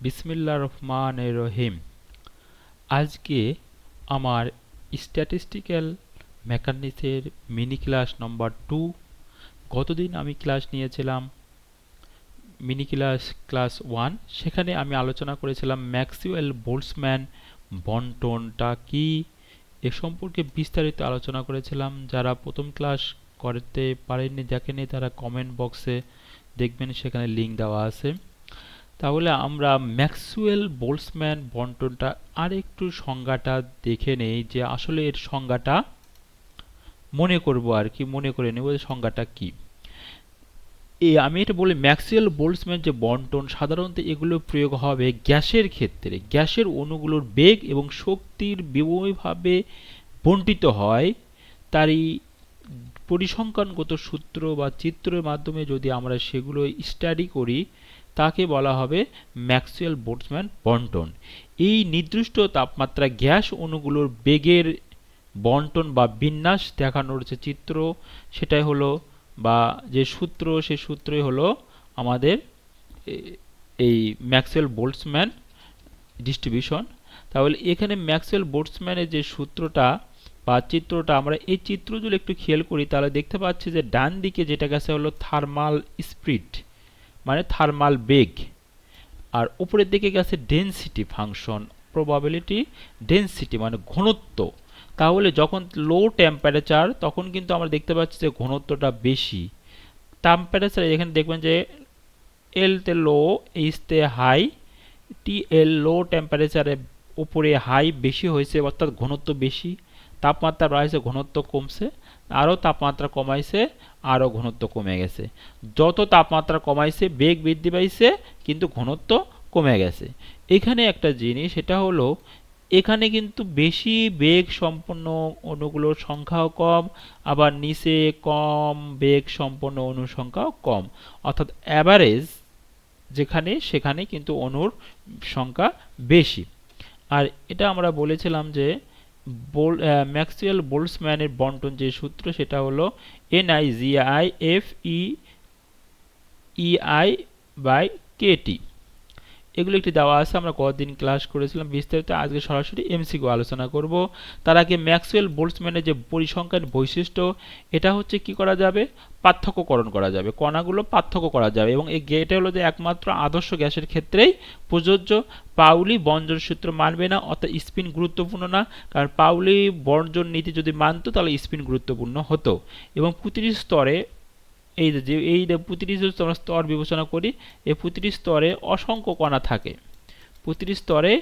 বিসমিল্লা রহমান রহিম। আজকে আমার স্ট্যাটিস্টিক্যাল মেকানিক্সের মিনি ক্লাস নম্বর টু গতদিন আমি ক্লাস নিয়েছিলাম মিনি ক্লাস ক্লাস ওয়ান সেখানে আমি আলোচনা করেছিলাম ম্যাক্সিওয়েল বোল্টসম্যান বন্টনটা কি? এ সম্পর্কে বিস্তারিত আলোচনা করেছিলাম। যারা প্রথম ক্লাস করতে পারেননি দেখেনি তারা কমেন্ট বক্সে দেখবেন, সেখানে লিঙ্ক দেওয়া আছে। তাহলে আমরা ম্যাক্সওয়েল বোলসম্যান বন্টনটা আর একটু সংজ্ঞাটা দেখে নেই যে আসলে এর সংজ্ঞাটা মনে করব আর কি, মনে করে নেব সংজ্ঞাটা কি। এই আমি এটা বলি ম্যাক্সওয়েল বোলসম্যান যে বন্টন, সাধারণত এগুলো প্রয়োগ হবে গ্যাসের ক্ষেত্রে। গ্যাসের অণুগুলোর বেগ এবং শক্তির বিময়ভাবে বন্টিত হয়। তারই পরিসংখ্যানগত সূত্র বা চিত্রের মাধ্যমে যদি আমরা সেগুলো স্টাডি করি তাকে বলা হবে ম্যাক্সওয়েল বোটসম্যান বন্টন। এই নির্দিষ্ট তাপমাত্রা গ্যাস অণুগুলোর বেগের বন্টন বা বিন্যাস দেখানোর যে চিত্র, সেটাই হলো বা যে সূত্র, সে সূত্রই হলো আমাদের এই ম্যাক্সওয়েল বোল্টসম্যান ডিস্ট্রিবিউশন। তাহলে এখানে ম্যাক্সওয়েল বোল্টসম্যানের যে সূত্রটা বা চিত্রটা, আমরা এই চিত্রগুলো একটু খেয়াল করি, তাহলে দেখতে পাচ্ছি যে ডান দিকে যেটা গেছে হলো থার্মাল স্পিড মানে থার্মাল বেগ আর উপরের দিকে গেছে ডেন্সিটি ফাংশন প্রবাবিলিটি ডেন্সিটি মানে ঘনত্ব। তাহলে যখন লো টেম্পারেচার তখন কিন্তু আমরা দেখতে পাচ্ছি যে ঘনত্বটা বেশি। টেম্পারেচার এখানে দেখবেন যে এলতে লো এইচতে হাই টি এল লো টেম্পারেচারে উপরে হাই বেশি হয়েছে, অর্থাৎ ঘনত্ব বেশি। তাপমাত্রা বাড়াইছে ঘনত্ব কমছে। আরও তাপমাত্রা কমাইছে আরও ঘনত্ব কমে গেছে। যত তাপমাত্রা কমাইছে, বেগ বৃদ্ধি পাইছে, কিন্তু ঘনত্ব কমে গেছে। এখানে একটা জিনিস, সেটা হলো, এখানে কিন্তু বেশি বেগ সম্পন্ন অণুগুলোর সংখ্যাও কম, আবার নিচে কম বেগ সম্পন্ন অণুর সংখ্যাও কম। অর্থাৎ অ্যাভারেজ যেখানে, সেখানে কিন্তু অণুর সংখ্যা বেশি। আর এটা আমরা বলেছিলাম যে বোল ম্যাক্সওয়েল বোল্টসম্যানের বন্টন যে সূত্র, সেটা হলো N I G I F E E I by KT এগুলো একটি দেওয়া আছে, আমরা কতদিন ক্লাস করেছিলাম, বিস্তারিত আজকে সরাসরি এমসিকিউ আলোচনা করব। তার আগে ম্যাক্সওয়েল বোল্টসম্যানের যে পরিসংখ্যান বৈশিষ্ট্য, এটা হচ্ছে কি করা যাবে? পার্থক্যকরণ করা যাবে, কণাগুলো পার্থক্য করা যাবে এবং এই এটা হলো যে একমাত্র আদর্শ গ্যাসের ক্ষেত্রেই প্রযোজ্য। পাউলি বঞ্জন সূত্র মানবে না, অর্থাৎ স্পিন গুরুত্বপূর্ণ না, কারণ পাউলি বর্জন নীতি যদি মানত, তাহলে স্পিন গুরুত্বপূর্ণ হতো। এবং প্রতিটি স্তরে এই যে এই যে প্রতিটি আমরা স্তর বিবেচনা করি, এই প্রতিটি স্তরে অসংখ্য কণা থাকে। প্রতিটি স্তরে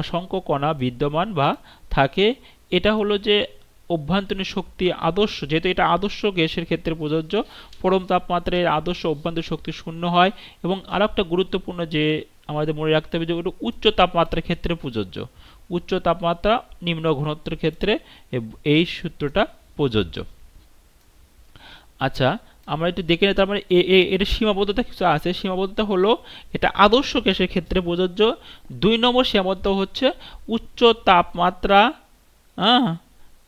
অসংখ্য কণা বিদ্যমান বা থাকে। এটা হলো যে অভ্যন্তরীণ শক্তি আদর্শ। যেহেতু এটা আদর্শ গ্যাসের ক্ষেত্রে প্রযোজ্য, পরম তাপমাত্রায় আদর্শ অভ্যন্তরীণ শক্তি শূন্য হয় এবং আর একটা গুরুত্বপূর্ণ যে আমাদের মনে রাখতে হবে যে ওটা উচ্চ তাপমাত্রার ক্ষেত্রে প্রযোজ্য। উচ্চ তাপমাত্রা নিম্ন ঘনত্বের ক্ষেত্রে এই সূত্রটা প্রযোজ্য। আচ্ছা আমরা একটু দেখে নিই, তার মানে এর সীমাবদ্ধতা কিছু আছে। সীমাবদ্ধতা হলো এটা আদর্শ গ্যাসের ক্ষেত্রে প্রযোজ্য। দুই নম্বর সীমাবদ্ধ হচ্ছে উচ্চ তাপমাত্রা হ্যাঁ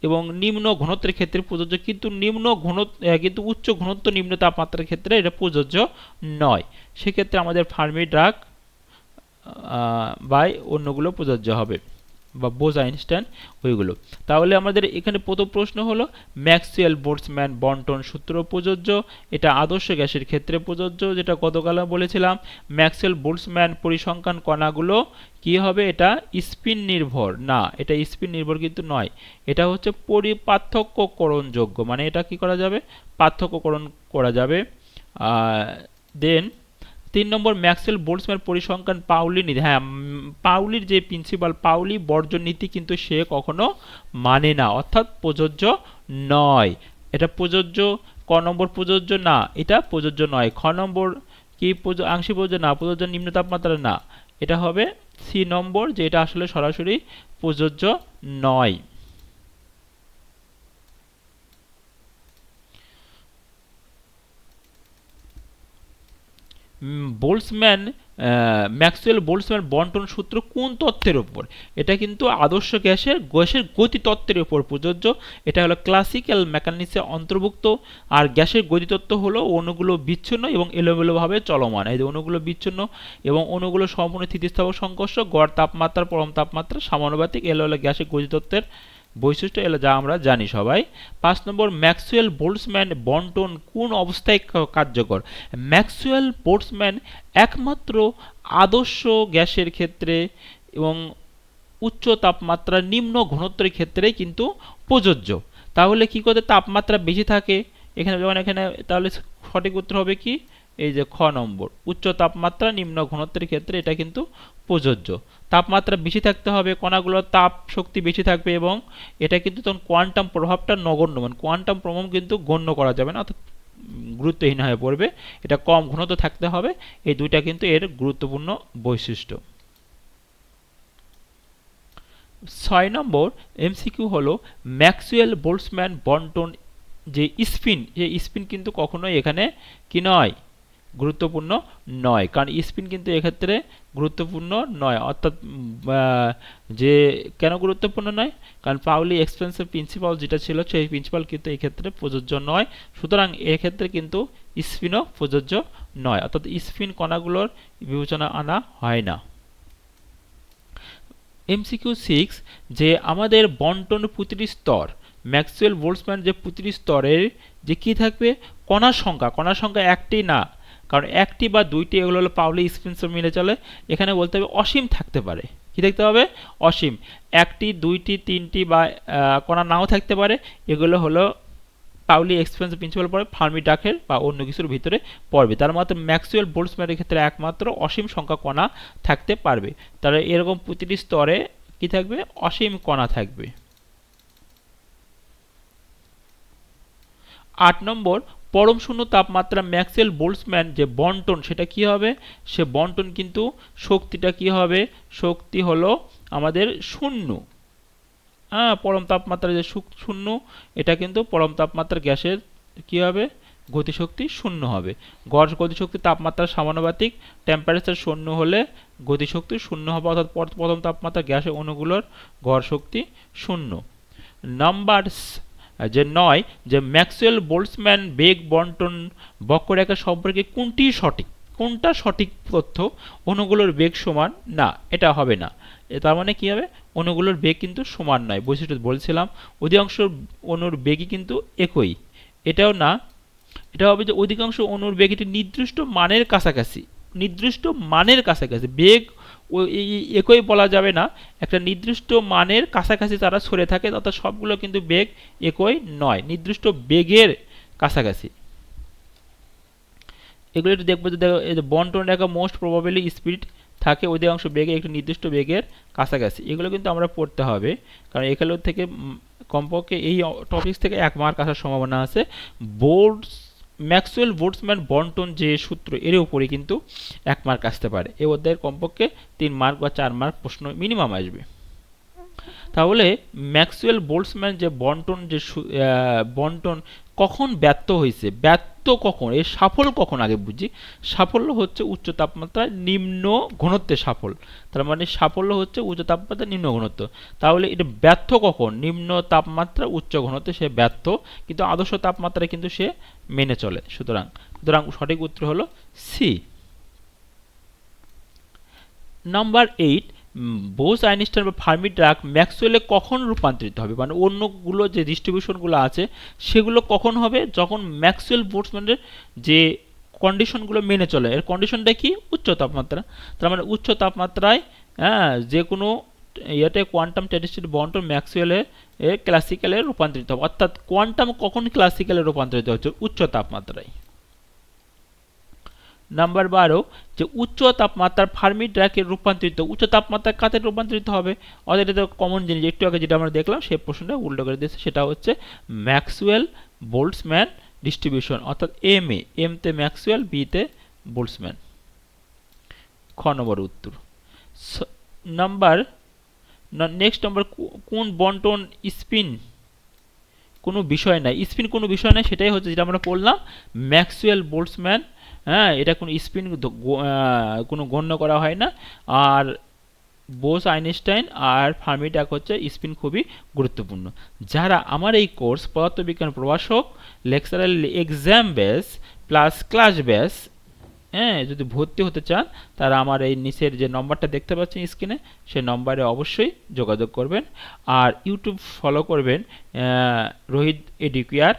এবং নিম্ন ঘনত্বের ক্ষেত্রে প্রযোজ্য। কিন্তু নিম্ন ঘন কিন্তু উচ্চ ঘনত্ব নিম্ন তাপমাত্রার ক্ষেত্রে এটা প্রযোজ্য নয়। সেক্ষেত্রে আমাদের ফার্মি ড্রাগ বাই অন্যগুলো প্রযোজ্য হবে। বা বোজ আইনস্টাইন, ওইগুলো। তাহলে আমাদের এখানে প্রথম প্রশ্ন হলো, ম্যাক্সওয়েল বোর্ডসম্যান বন্টন সূত্র প্রযোজ্য? এটা আদর্শ গ্যাসের ক্ষেত্রে প্রযোজ্য, যেটা গতকাল বলেছিলাম। ম্যাক্সওয়েল বোর্ডসম্যান পরিসংখ্যান কণাগুলো কি হবে? এটা স্পিন নির্ভর। না, এটা স্পিন নির্ভর কিন্তু নয়। এটা হচ্ছে পরি পার্থক্যকরণযোগ্য মানে এটা কি করা যাবে? পার্থক্যকরণ করা যাবে। দেন তিন নম্বর ম্যাক্সেল বোল্টসম্যান পরিসংখ্যান পাউলি নীতি হ্যাঁ পাউলির যে প্রিন্সিপাল পাউলি বর্জন নীতি কিন্তু সে কখনো মানে না, অর্থাৎ প্রযোজ্য নয়। এটা প্রযোজ্য, ক নম্বর প্রযোজ্য না, এটা প্রযোজ্য নয়। খ নম্বর কি আংশিক প্রযোজ্য না, প্রযোজ্য নিম্ন তাপমাত্রা না, এটা হবে সি নম্বর, যে এটা আসলে সরাসরি প্রযোজ্য নয়। বোল্টসম্যান ম্যাক্সওয়েল বোল্টসম্যান বন্টন সূত্র কোন তত্ত্বের উপর? এটা কিন্তু আদর্শ গ্যাসের গ্যাসের গতি তত্ত্বের উপর প্রযোজ্য। এটা হলো ক্লাসিক্যাল মেকানিক্সে অন্তর্ভুক্ত। আর গ্যাসের গতিতত্ত্ব হলো অণুগুলো বিচ্ছিন্ন এবং এলোমেলোভাবে চলমান। এই যে অণুগুলো বিচ্ছিন্ন এবং অণুগুলো সম্পূর্ণ স্থিতিস্থাপক সংঘর্ষ, গড় তাপমাত্রা, পরম তাপমাত্রা, সমানুপাতিক এলো হলো গ্যাসের গতিতত্ত্বের বৈশিষ্ট্য এলো যা আমরা জানি সবাই। পাঁচ নম্বর ম্যাক্সুয়েল বোল্টসম্যান বন্টন কোন অবস্থায় কার্যকর? ম্যাক্সুয়েল বোল্টসম্যান একমাত্র আদর্শ গ্যাসের ক্ষেত্রে এবং উচ্চ তাপমাত্রা নিম্ন ঘনত্বের ক্ষেত্রেই কিন্তু প্রযোজ্য। তাহলে কি করতে তাপমাত্রা বেশি থাকে? এখানে যেমন এখানে তাহলে সঠিক উত্তর হবে কি? এই যে খ নম্বর, উচ্চ তাপমাত্রা নিম্ন ঘনত্বের ক্ষেত্রে এটা কিন্তু প্রযোজ্য। তাপমাত্রা বেশি থাকতে হবে, কণাগুলোর তাপ শক্তি বেশি থাকবে এবং এটা কিন্তু তখন কোয়ান্টাম প্রভাবটা নগণ্য মানে কোয়ান্টাম প্রভাব কিন্তু গণ্য করা যাবে না, অর্থাৎ গুরুত্বহীন হয়ে পড়বে। এটা কম ঘনত্ব থাকতে হবে, এই দুইটা কিন্তু এর গুরুত্বপূর্ণ বৈশিষ্ট্য। ছয় নম্বর, এমসিকিউ হলো ম্যাক্সুয়েল বোল্টসম্যান বন্টন যে স্পিন যে স্পিন কিন্তু কখনোই এখানে কি নয় গুরুত্বপূর্ণ নয়। কারণ স্পিন কিন্তু এক্ষেত্রে গুরুত্বপূর্ণ নয়। অর্থাৎ যে কেন গুরুত্বপূর্ণ নয়? কারণ পাউলি এক্সপেন্সিভ প্রিন্সিপাল যেটা ছিল, সেই প্রিন্সিপাল কিন্তু এই ক্ষেত্রে প্রযোজ্য নয়। সুতরাং এক্ষেত্রে কিন্তু স্পিনও প্রযোজ্য নয়। অর্থাৎ স্পিন কণাগুলোর বিবেচনা আনা হয় না। এমসিকিউ সিক্স যে আমাদের বন্টন প্রতিটি স্তর, ম্যাক্সওয়েল বোল্টসম্যান যে প্রতিটি স্তরের যে কি থাকবে? কণার সংখ্যা। কণার সংখ্যা একটি না। কারণ একটি বা দুইটি এগুলো হলো পাউলি, স্পিন্সর মিলে চলে। এখানে বলতে হবে অসীম থাকতে পারে। কি দেখতে হবে? অসীম। একটি, দুইটি, তিনটি বা কণা নাও থাকতে পারে। এগুলো হলো পাউলি এক্সপেন্স প্রিন্সিপাল পড়ে ফার্মি ডাকের বা অন্য কিছুর ভিতরে পড়বে। তার মধ্যে ম্যাক্সুয়াল বোল্টসম্যানের ক্ষেত্রে একমাত্র অসীম সংখ্যা কণা থাকতে পারবে। তাহলে এরকম প্রতিটি স্তরে কি থাকবে? অসীম কণা থাকবে। আট নম্বর পরম শূন্য তাপমাত্রা ম্যাক্সেল বোল্টসম্যান যে বন্টন, সেটা কি হবে? সে বন্টন কিন্তু শক্তিটা কি হবে? শক্তি হলো আমাদের শূন্য। হ্যাঁ পরম তাপমাত্রা যে শূন্য, এটা কিন্তু পরম তাপমাত্রা গ্যাসের কি হবে? গতিশক্তি শূন্য হবে। গড় গতিশক্তি তাপমাত্রা সমানুপাতিক টেম্পারেচার শূন্য হলে গতিশক্তি শূন্য হবে, অর্থাৎ প্রথম তাপমাত্রা গ্যাসের অণুগুলোর গড় শক্তি শূন্য। নাম্বার যে নয় যে ম্যাক্সওয়েল বোল্টসম্যান, বেগ বন্টন বক্ররেখা সম্পর্কে কোনটি সঠিক? কোনটা সঠিক তথ্য? অণুগুলোর বেগ সমান? না, এটা হবে না। তার মানে কি হবে? অণুগুলোর বেগ কিন্তু সমান নয়। বৈশিষ্ট্য বলছিলাম, অধিকাংশ অণুর বেগই কিন্তু একই। এটাও না। এটা হবে যে অধিকাংশ অণুর বেগ এটি নির্দিষ্ট মানের কাছাকাছি। নির্দিষ্ট মানের কাছাকাছি। বেগ একই বলা যাবে না। একটা নির্দিষ্ট মানের কাছাকাছি তারা সরে থাকে, অর্থাৎ সবগুলো কিন্তু বেগ একই নয়, নির্দিষ্ট বেগের কাছাকাছি। এগুলো একটু দেখব যে বন্টন রেখা মোস্ট প্রবাবিলি স্পিড থাকে, অধিকাংশ বেগে একটি নির্দিষ্ট বেগের কাছাকাছি। এগুলো কিন্তু আমরা পড়তে হবে, কারণ এগুলো থেকে কমপক্ষে এই টপিক্স থেকে এক মার্ক আসার সম্ভাবনা আছে। বোর্ডস ম্যাক্সওয়েল বোর্ডসম্যান বন্টন যে সূত্র এর উপরে কিন্তু এক মার্ক আসতে পারে। এ অধ্যায়ের কমপক্ষে তিন মার্ক বা চার মার্ক প্রশ্ন মিনিমাম আসবে। তাহলে ম্যাক্সওয়েল বোল্টসম্যান যে বন্টন যে বন্টন কখন ব্যর্থ হয়েছে? ব্যর্থ কখন? এর সাফল্য কখন আগে বুঝি? সাফল্য হচ্ছে উচ্চ তাপমাত্রায় নিম্ন ঘনত্বে সাফল তার মানে সাফল্য হচ্ছে উচ্চ তাপমাত্রা নিম্ন ঘনত্ব। তাহলে এটা ব্যর্থ কখন? নিম্ন তাপমাত্রা, উচ্চ ঘনত্বে সে ব্যর্থ, কিন্তু আদর্শ তাপমাত্রায় কিন্তু সে মেনে চলে। সুতরাং সুতরাং সঠিক উত্তর হলো C. Number eight Bose Einstein বা ফার্মি ড্রাগ ম্যাক্সওয়েলে কখন রূপান্তরিত হবে? মানে অন্যগুলো যে ডিস্ট্রিবিউশনগুলো আছে, সেগুলো কখন হবে? যখন ম্যাক্সওয়েল বোর্ডসম্যানের যে কন্ডিশনগুলো মেনে চলে। এর কন্ডিশনটা কি? উচ্চ তাপমাত্রা। তার মানে উচ্চ তাপমাত্রায় হ্যাঁ যে কোনো ইয়েতে কোয়ান্টাম স্ট্যাটিস্টিক বন্টন ম্যাক্সওয়েলের ক্লাসিক্যালে রূপান্তরিত হবে। অর্থাৎ কোয়ান্টাম কখন ক্লাসিক্যালে রূপান্তরিত হচ্ছে উচ্চ তাপমাত্রায়। নাম্বার বারো, যে উচ্চ তাপমাত্রার ফার্মি ড্রাকে রূপান্তরিত, উচ্চ তাপমাত্রার কাতে রূপান্তরিত হবে? অর্থাৎ এটা কমন জিনিস। একটু আগে যেটা আমরা দেখলাম সেই প্রশ্নটা উল্টো করে দিয়েছে। সেটা হচ্ছে ম্যাক্সওয়েল বোল্টসম্যান ডিস্ট্রিবিউশন, অর্থাৎ এম এ এম এমতে ম্যাক্সওয়েল বিতে বোল্টসম্যান। খ নম্বর উত্তর। নাম্বার নেক্সট নম্বর কোন বন্টন স্পিন কোনো বিষয় নাই? স্পিন কোনো বিষয় নাই, সেটাই হচ্ছে যেটা আমরা পড়লাম, ম্যাক্সওয়েল বোল্টসম্যান হ্যাঁ এটা কোনো স্পিন কোনো গণ্য করা হয় না। আর বোস, আইনস্টাইন আর ফার্মিডাক হচ্ছে স্পিন খুবই গুরুত্বপূর্ণ। যারা আমার এই কোর্স পদার্থবিজ্ঞান প্রভাষক, lecturer exam base plus class base হ্যাঁ যদি ভর্তি হতে চান, তারা আমার এই নিচের যে নম্বরটা দেখতে পাচ্ছেন স্ক্রিনে সেই নম্বরে অবশ্যই যোগাযোগ করবেন। আর ইউটিউব ফলো করবেন রোহিত এডুকিয়ার।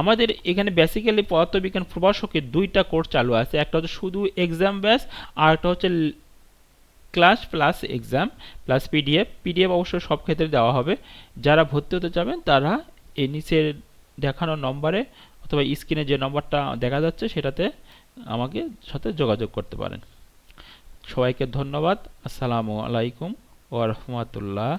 আমাদের এখানে বেসিক্যালি পদার্থবিজ্ঞান প্রভাষকের দুইটা কোর্স চালু আছে। একটা হচ্ছে শুধু এক্সাম ব্যাস আর একটা হচ্ছে class plus exam plus PDF PDF অবশ্য সব ক্ষেত্রে দেওয়া হবে। যারা ভর্তি হতে চাবেন, তারা এই নিচের দেখানো নম্বরে অথবা স্ক্রিনে যে নম্বরটা দেখা যাচ্ছে, সেটাতে আমাকে সাথে যোগাযোগ করতে পারেন। সবাইকে ধন্যবাদ। আসসালামু আলাইকুম ওয়া রাহমাতুল্লাহ